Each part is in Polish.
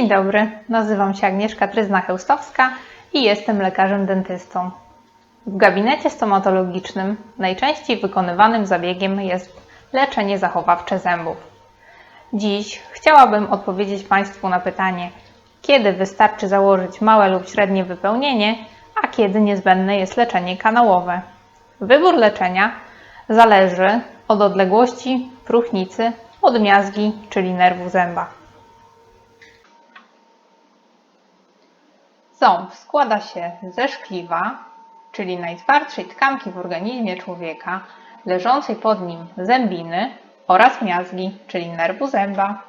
dobry, nazywam się Agnieszka Tryzna-Chełstowska i jestem lekarzem dentystą. W gabinecie stomatologicznym najczęściej wykonywanym zabiegiem jest leczenie zachowawcze zębów. Dziś chciałabym odpowiedzieć Państwu na pytanie, kiedy wystarczy założyć małe lub średnie wypełnienie, a kiedy niezbędne jest leczenie kanałowe. Wybór leczenia zależy od odległości próchnicy od miazgi, czyli nerwu zęba. Ząb składa się ze szkliwa, czyli najtwardszej tkanki w organizmie człowieka, leżącej pod nim zębiny oraz miazgi, czyli nerwu zęba.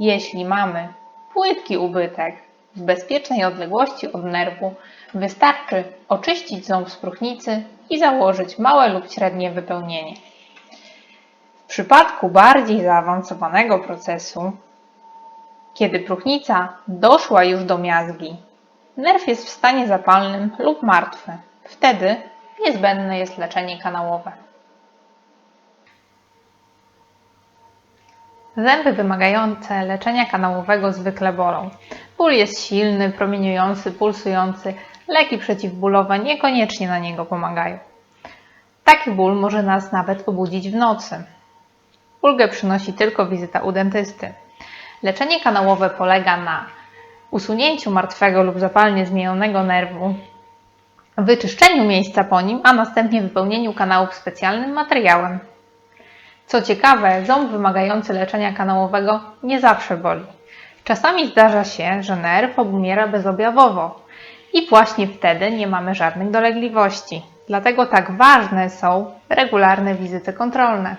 Jeśli mamy płytki ubytek w bezpiecznej odległości od nerwu, wystarczy oczyścić ząb z próchnicy i założyć małe lub średnie wypełnienie. W przypadku bardziej zaawansowanego procesu, kiedy próchnica doszła już do miazgi, nerw jest w stanie zapalnym lub martwy. Wtedy niezbędne jest leczenie kanałowe. Zęby wymagające leczenia kanałowego zwykle bolą. Ból jest silny, promieniujący, pulsujący. Leki przeciwbólowe niekoniecznie na niego pomagają. Taki ból może nas nawet obudzić w nocy. Ulgę przynosi tylko wizyta u dentysty. Leczenie kanałowe polega na usunięciu martwego lub zapalnie zmienionego nerwu, wyczyszczeniu miejsca po nim, a następnie wypełnieniu kanałów specjalnym materiałem. Co ciekawe, ząb wymagający leczenia kanałowego nie zawsze boli. Czasami zdarza się, że nerw obumiera bezobjawowo i właśnie wtedy nie mamy żadnych dolegliwości. Dlatego tak ważne są regularne wizyty kontrolne.